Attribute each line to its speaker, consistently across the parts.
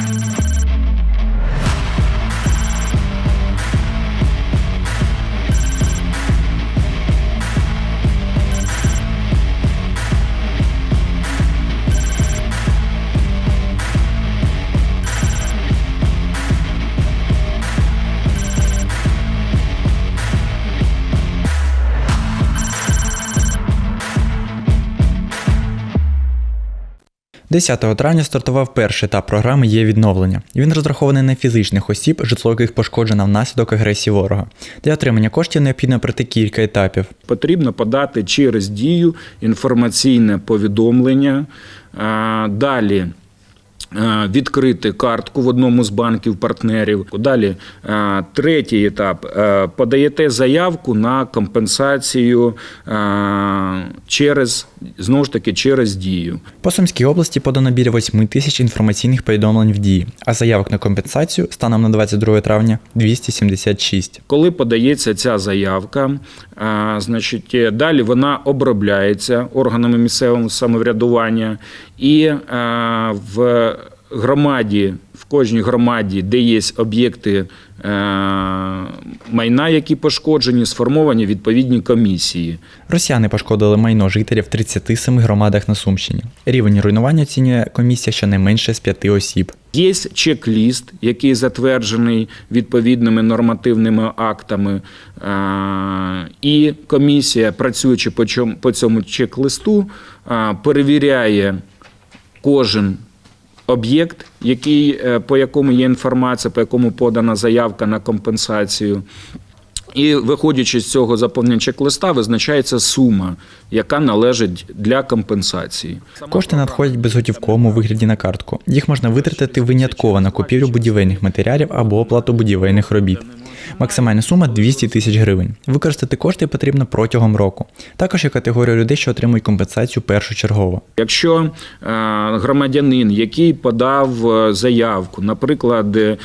Speaker 1: Thank you. – 10 травня стартував перший етап програми Є відновлення. Він розрахований на фізичних осіб, житло яких пошкоджено внаслідок агресії ворога. Для отримання коштів необхідно пройти кілька етапів.
Speaker 2: Потрібно подати через дію інформаційне повідомлення. А, Далі відкрити картку в одному з банків партнерів. Далі третій етап. Подаєте заявку на компенсацію через знову ж таки через дію.
Speaker 1: По Сумській області подано біля 8 тисяч інформаційних повідомлень в дії, а заявок на компенсацію станом на 22 травня 276.
Speaker 2: Коли подається ця заявка, значить, е, далі вона обробляється органами місцевого самоврядування і в громаді, в кожній громаді, де є об'єкти е, майна, які пошкоджені, сформовані відповідні комісії.
Speaker 1: Росіяни пошкодили майно жителів в 37 громадах на Сумщині. Рівень руйнування оцінює комісія щонайменше з 5 осіб.
Speaker 2: Є чек-ліст, який затверджений відповідними нормативними актами, е, і комісія, працюючи по цьому чек-листу, е, перевіряє кожен об'єкт, який, е, по якому є інформація, по якому подана заявка на компенсацію. І виходячи з цього заповнення чек-листа, визначається сума, яка належить для компенсації.
Speaker 1: Кошти надходять безготівковому вигляді на картку. Їх можна витратити винятково на купівлю будівельних матеріалів або оплату будівельних робіт. Максимальна сума 200 тисяч гривень. Використати кошти потрібно протягом року. Також є категорія людей, що отримують компенсацію першочергово.
Speaker 2: Якщо е, громадянин, який подав е, заявку, наприклад, е,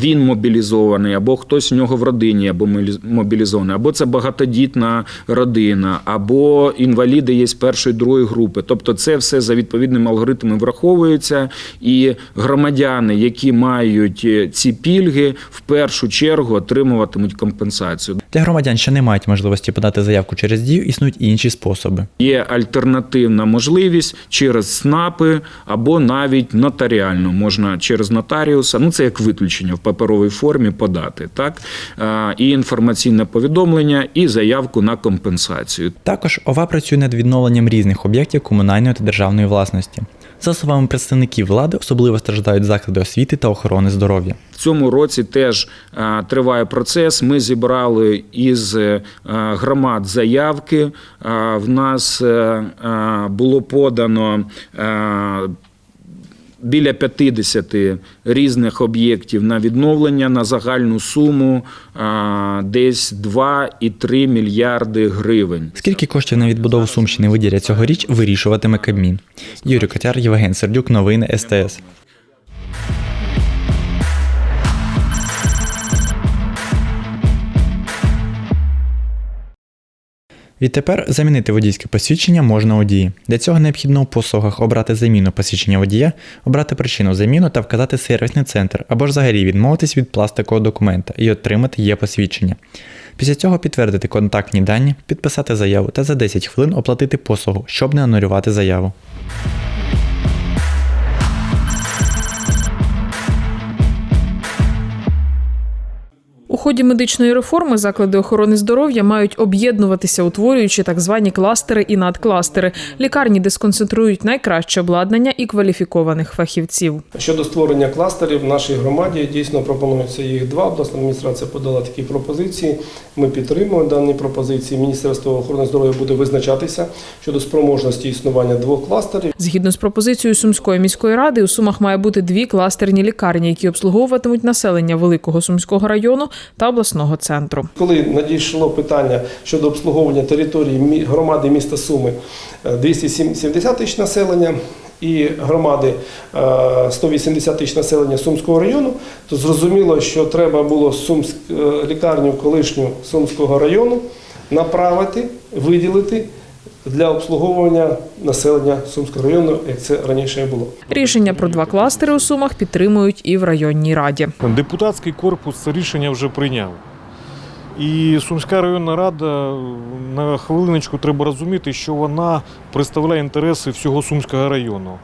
Speaker 2: він мобілізований, або хтось у нього в родині або мобілі- мобілізований, або це багатодітна родина, або інваліди є з першої другої групи. Тобто, це все за відповідним алгоритмом враховується, і громадяни, які мають ці пільги, в першу чергу отримуватимуть компенсацію.
Speaker 1: Для громадян, що не мають можливості подати заявку через дію, існують інші способи.
Speaker 2: Є альтернативна можливість через СНАПи або навіть нотаріально можна через нотаріуса. Ну це як виключення в паперовій формі подати, так і інформаційне повідомлення, і заявку на компенсацію.
Speaker 1: Також ОВА працює над відновленням різних об'єктів комунальної та державної власності. За словами представників влади, особливо страждають заклади освіти та охорони здоров'я.
Speaker 2: Цьому році теж е, триває процес. Ми зібрали із е, громад заявки. Е, В нас було подано. Біля 50 різних об'єктів на відновлення на загальну суму а, десь 2,3 мільярди гривень.
Speaker 1: Скільки коштів на відбудову Сумщини виділять цьогоріч, вирішуватиме Кабмін. Юрій Котяр, Євген Сердюк, новини СТС. Відтепер замінити водійське посвідчення можна у дії. Для цього необхідно у послугах обрати заміну посвідчення водія, обрати причину заміну та вказати сервісний центр або ж взагалі відмовитись від пластикового документа і отримати є посвідчення. Після цього підтвердити контактні дані, підписати заяву та за 10 хвилин оплатити послугу, щоб не анулювати заяву.
Speaker 3: У ході медичної реформи заклади охорони здоров'я мають об'єднуватися, утворюючи так звані кластери і надкластери, лікарні, де сконцентрують найкраще обладнання і кваліфікованих фахівців.
Speaker 4: Щодо створення кластерів в нашій громаді дійсно пропонується їх два. Обласна адміністрація подала такі пропозиції. Ми підтримуємо дані пропозиції. Міністерство охорони здоров'я буде визначатися щодо спроможності існування двох кластерів.
Speaker 3: Згідно з пропозицією Сумської міської ради, у Сумах має бути дві кластерні лікарні, які обслуговуватимуть населення Великого Сумського району та обласного центру.
Speaker 4: Коли надійшло питання щодо обслуговування території громади міста Суми е, 270 тисяч населення і громади е, 180 тисяч населення Сумського району, то зрозуміло, що треба було Сумськ, е, лікарню колишню Сумського району направити, виділити для обслуговування населення Сумського району, як це раніше було.
Speaker 3: Рішення про два кластери у Сумах підтримують і в районній раді.
Speaker 5: Депутатський корпус це рішення вже прийняв. І Сумська районна рада на хвилиночку треба розуміти, що вона представляє інтереси всього Сумського району.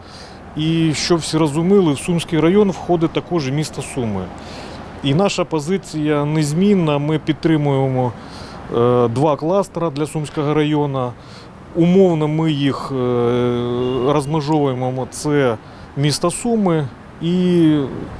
Speaker 5: І щоб всі розуміли, в Сумський район входить також і місто Суми. І наша позиція незмінна. Ми підтримуємо е, два кластера для Сумського району. Умовно ми їх е, розмежовуємо. Це місто Суми і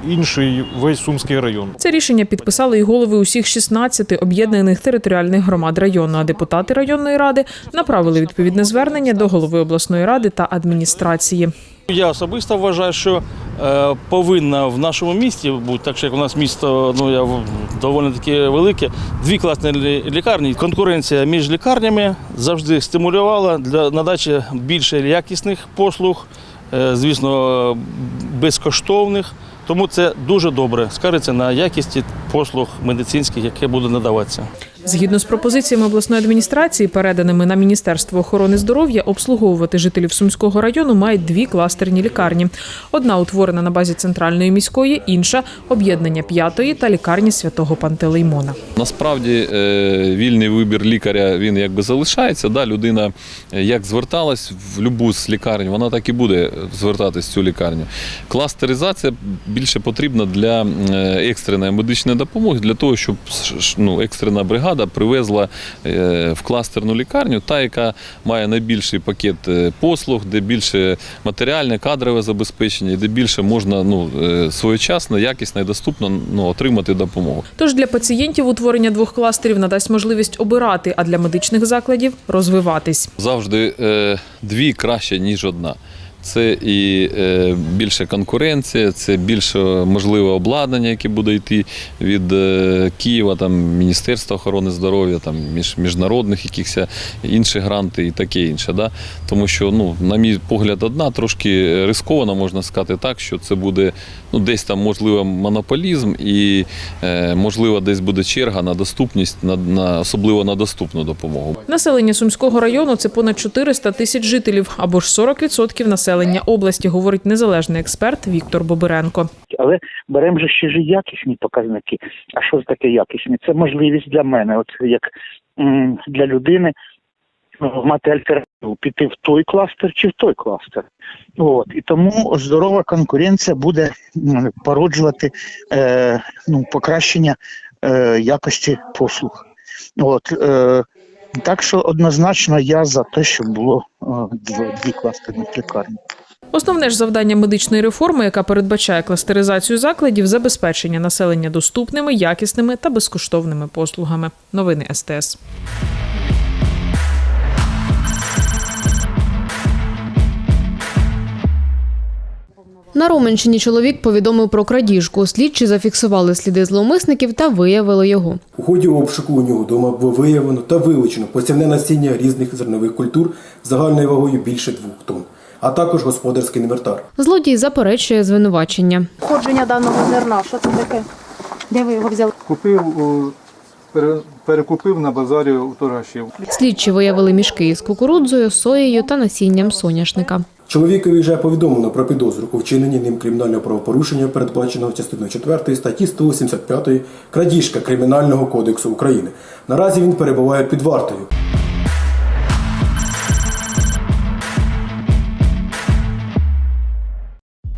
Speaker 5: інший весь Сумський район.
Speaker 3: Це рішення підписали і голови усіх 16 об'єднаних територіальних громад району. А депутати районної ради направили відповідне звернення до голови обласної ради та адміністрації.
Speaker 6: Я особисто вважаю, що е, повинна в нашому місті бути, так що як у нас місто ну, я, доволі таки велике, дві класні лікарні. Конкуренція між лікарнями завжди стимулювала для надачі більше якісних послуг, е, звісно, безкоштовних. Тому це дуже добре скажеться на якісті послуг медицинських, яке буде надаватися.
Speaker 3: Згідно з пропозиціями обласної адміністрації, переданими на Міністерство охорони здоров'я, обслуговувати жителів Сумського району мають дві кластерні лікарні. Одна утворена на базі центральної міської, інша об'єднання п'ятої та лікарні святого Пантелеймона.
Speaker 7: Насправді е, вільний вибір лікаря він якби залишається. Да? Людина е, як зверталась в будь-яку з лікарень, вона так і буде звертатись в цю лікарню. Кластеризація більше потрібна для е, екстреної медичної допомоги, для того, щоб ну, екстрена бригада привезла е, в кластерну лікарню, та, яка має найбільший пакет е, послуг, де більше матеріальне, кадрове забезпечення, де більше можна ну, е, своєчасно, якісно і доступно ну, отримати допомогу.
Speaker 3: Тож для пацієнтів утворення двох кластерів надасть можливість обирати, а для медичних закладів розвиватись.
Speaker 7: завжди дві краще, ніж одна. Це і е, більше конкуренція, це більше можливе обладнання, яке буде йти від е, Києва, там Міністерства охорони здоров'я, там між міжнародних якихось інших гранти і таке інше. Да? Тому що, ну, на мій погляд, одна трошки рискована, можна сказати так, що це буде ну, десь там можливо монополізм і е, можливо десь буде черга на доступність, на, на особливо на доступну допомогу.
Speaker 3: Населення Сумського району це понад 400 тисяч жителів або ж 40% населення області, говорить незалежний експерт Віктор Бобиренко.
Speaker 8: але беремо же ще ж якісні показники. А що ж таке якісні? Це можливість для мене, от як для людини ну, мати альтернативу, піти в той кластер чи в той кластер. От і тому здорова конкуренція буде породжувати е, ну, покращення е, якості послуг. От, е, так що однозначно я за те, щоб було е, дві кластерних лікарні.
Speaker 3: Основне ж завдання медичної реформи, яка передбачає кластеризацію закладів, забезпечення населення доступними, якісними та безкоштовними послугами. Новини СТС.
Speaker 9: На Роменщині чоловік повідомив про крадіжку. Слідчі зафіксували сліди зловмисників та виявили його.
Speaker 10: У ході обшуку у нього вдома було виявлено та вилучено посівне насіння різних зернових культур загальною вагою більше двох тонн, а також господарський інвентар.
Speaker 9: Злодій заперечує звинувачення.
Speaker 11: Походження даного зерна, що це таке? Де ви його взяли?
Speaker 12: Купив, перекупив на базарі у торгашів.
Speaker 9: Слідчі виявили мішки із кукурудзою, соєю та насінням соняшника.
Speaker 10: Чоловікові вже повідомлено про підозру у вчиненні ним кримінального правопорушення, передбаченого частиною 4 статті 185 крадіжка Кримінального кодексу України. Наразі він перебуває під вартою.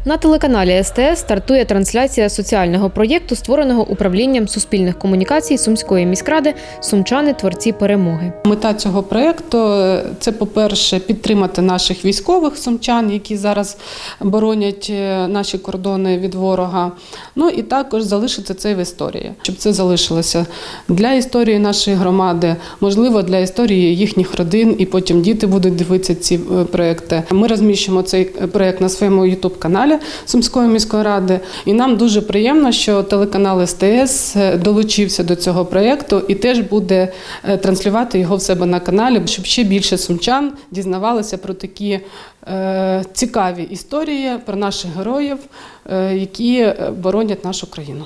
Speaker 9: На телеканалі СТС стартує трансляція соціального проєкту, створеного управлінням суспільних комунікацій Сумської міськради Сумчани творці перемоги.
Speaker 13: Мета цього проєкту е, це, по-перше, підтримати наших військових сумчан, які зараз боронять е, наші кордони від ворога. Ну і також залишити це в історії, щоб це залишилося для історії нашої громади, можливо, для історії їхніх родин, і потім діти будуть дивитися ці е, проекти. Ми розміщимо цей проєкт на своєму ютуб каналі Сумської міської ради. І нам дуже приємно, що телеканал СТС е, долучився до цього проєкту і теж буде е, транслювати його в себе на каналі, щоб ще більше сумчан дізнавалися про такі е, цікаві історії про наших героїв, е, які е, боронять нашу країну.